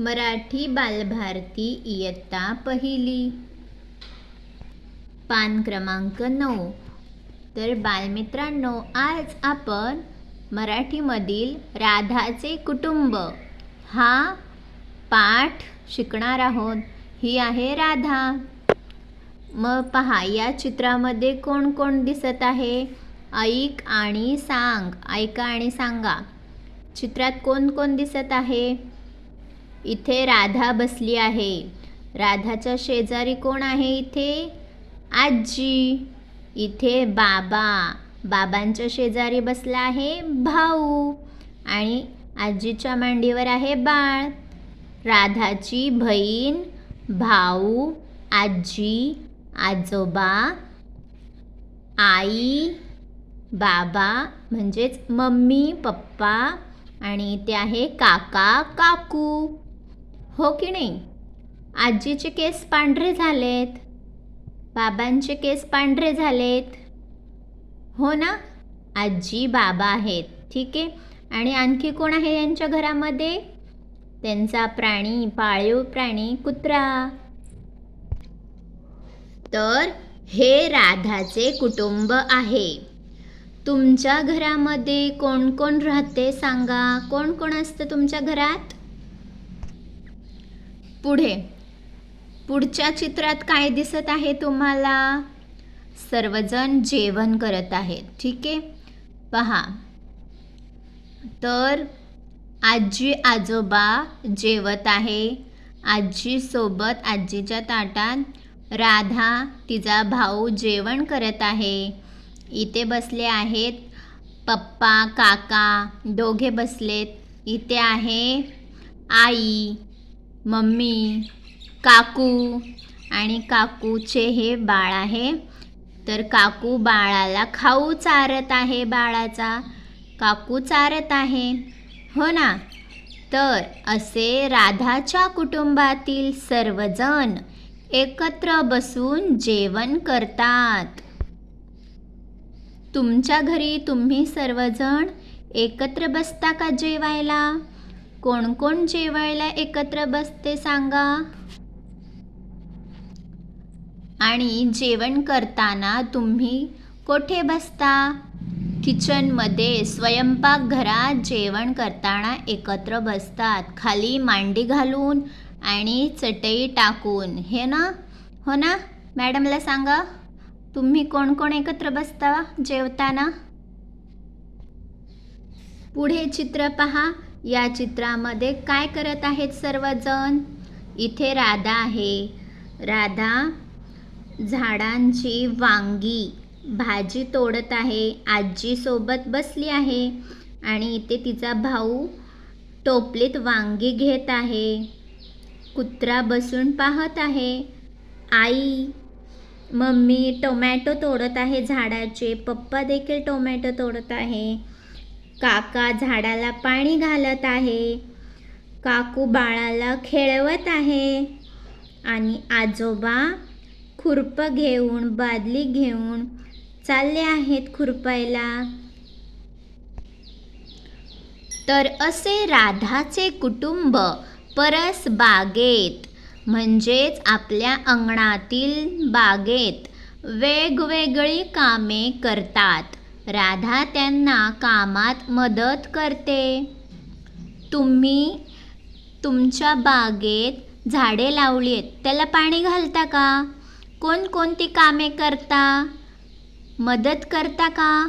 मराठी बालभारती इयत्ता पहिली. पान क्रमांक नऊ. तर बालमित्रांनो आज आपण मराठीमधील राधाचे कुटुंब हा पाठ शिकणार आहोत. ही आहे राधा. मग पहा या चित्रामध्ये कोण कोण दिसत आहे? ऐक आणि सांग ऐका आणि सांगा. चित्रात कोण कोण दिसत आहे? इथे राधा बसली आहे. राधाच्या शेजारी कोण आहे इथे? आजी इथे बाबा. बाबांच्या शेजारी बसला आहे भाऊ. आणि आजीच्या मांडीवर आहे बाळ. राधाची बहीण भाऊ आजी आजोबा आई बाबा म्हणजेच मम्मी पप्पा आणि ते आहे काका काकू. हो की नाही? आजीचे केस पांढरे झालेत. बाबांचे केस पांढरे झालेत. हो ना? आजी बाबा आहेत. ठीक आहे? आणि आणखी कोण आहे यांच्या घरामध्ये? त्यांचा प्राणी पाळीव प्राणी कुत्रा. तर हे राधाचे कुटुंब आहे. तुमच्या घरामध्ये कोण कोण राहते सांगा? कोण कोण असतं तुमच्या घरात? पुढे. पुढच्या चित्रात काय दिसत आहे तुम्हाला? सर्वजण जेवण करत आहेत ठीक आहे? पहा. तर आजी आजोबा जेवत आहे. आजीसोबत आजीच्या ताटात राधा तिचा भाऊ जेवण करत आहे. इथे बसले आहेत पप्पा काका दोघे बसलेत. इथे आहे आई मम्मी काकू आणि काकूचे हे बाळ आहे. तर काकू बाळाला खाऊ चारत आहे बाळाचा. काकू चारत आहे. हो ना? तर असे राधाच्या कुटुंबातील सर्वजण एकत्र बसून जेवण करतात. तुमच्या घरी तुम्ही सर्वजण एकत्र बसता का जेवायला? कोण कोण जेवायला एकत्र बसते सांगा? आणि जेवण करताना तुम्ही कोठे बसता? किचनमध्ये स्वयंपाकघरात जेवण करताना एकत्र बसतात. खाली मांडी घालून आणि चटई टाकून. हे ना? हो ना? मॅडमला सांगा. तुम्ही कोण कोण एकत्र बसता जेवताना? पुढे चित्र पहा. या चित्रामध्ये काय करत आहेत सर्वजण? इथे राधा आहे. राधा झाडांची वांगी भाजी तोडत आहे. आजीसोबत बसली आहे आणि इथे तिचा भाऊ टोपलीत वांगी घेत आहे. कुत्रा बसून पाहत आहे. आई मम्मी टोमॅटो तोडत आहे झाडाचे. पप्पा देखील टोमॅटो तोडत आहे. काका झाडाला पाणी घालत आहे. काकू बाळाला खेळवत आहे. आणि आजोबा खुरपं घेऊन बादली घेऊन चालले आहेत खुरपायला. तर असे राधाचे कुटुंब परस बागेत म्हणजेच आपल्या अंगणातील बागेत वेगवेगळी कामे करतात. राधा त्यांना कामात मदत करते. तुम्ही तुमच्या बागेत झाडे लावली आहेत त्याला पाणी घालता का? कोणकोणती कामे करता? मदत करता का?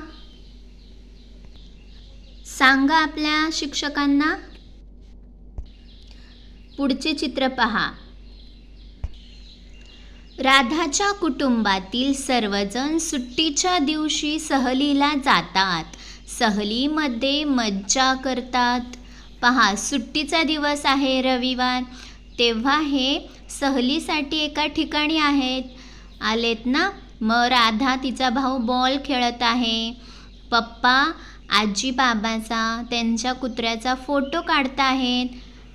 सांगा आपल्या शिक्षकांना. पुढचे चित्र पहा. राधाच्या कुटुंबातील सर्वजण सुट्टीच्या दिवशी सहलीला जातात. सहलीमध्ये मज्जा करतात. पहा सुट्टीचा दिवस आहे रविवार. तेव्हा हे सहलीसाठी एका ठिकाणी आहेत. आलेत ना? मग राधा तिचा भाऊ बॉल खेळत आहे. पप्पा आजी बाबाचा त्यांच्या कुत्र्याचा फोटो काढत आहेत.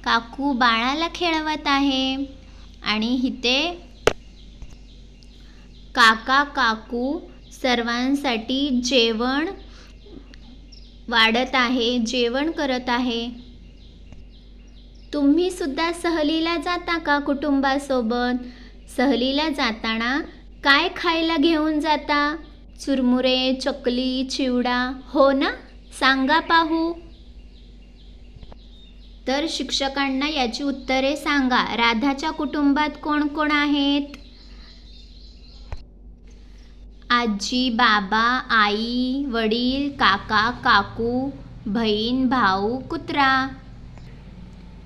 काकू बाळाला खेळवत आहे. आणि इथे काका काकू सर्वांसाठी जेवण वाढत आहे जेवण करत आहे. तुम्ही सुद्धा सहलीला जाता का कुटुंबासोबत? सहलीला जाताना काय खायला घेऊन जाता? चुरमुरे चकली चिवडा हो ना? सांगा पाहू. तर शिक्षकांना याची उत्तरे सांगा. राधाच्या कुटुंबात कोण कोण आहेत? आजी बाबा आई वडील काका काकू बहीण भाऊ कुत्रा.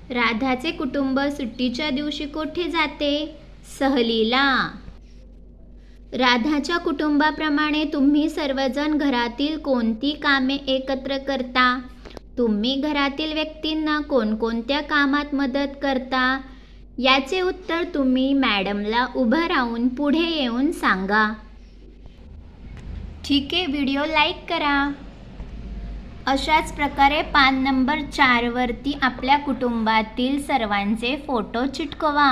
राधाचे कुटुंब सुट्टीच्या दिवशी कोठे जाते? सहलीला. राधाच्या कुटुंबाप्रमाणे तुम्ही सर्वजण घरातील कोणती कामे एकत्र करता? तुम्ही घरातील व्यक्तींना कोणकोणत्या कामात मदत करता? याचे उत्तर तुम्ही मॅडमला उभं राहून पुढे येऊन सांगा. ठीक आहे व्हिडिओ लाईक करा. अशाच प्रकारे पान नंबर चारवरती आपल्या कुटुंबातील सर्वांचे फोटो चिटकवा.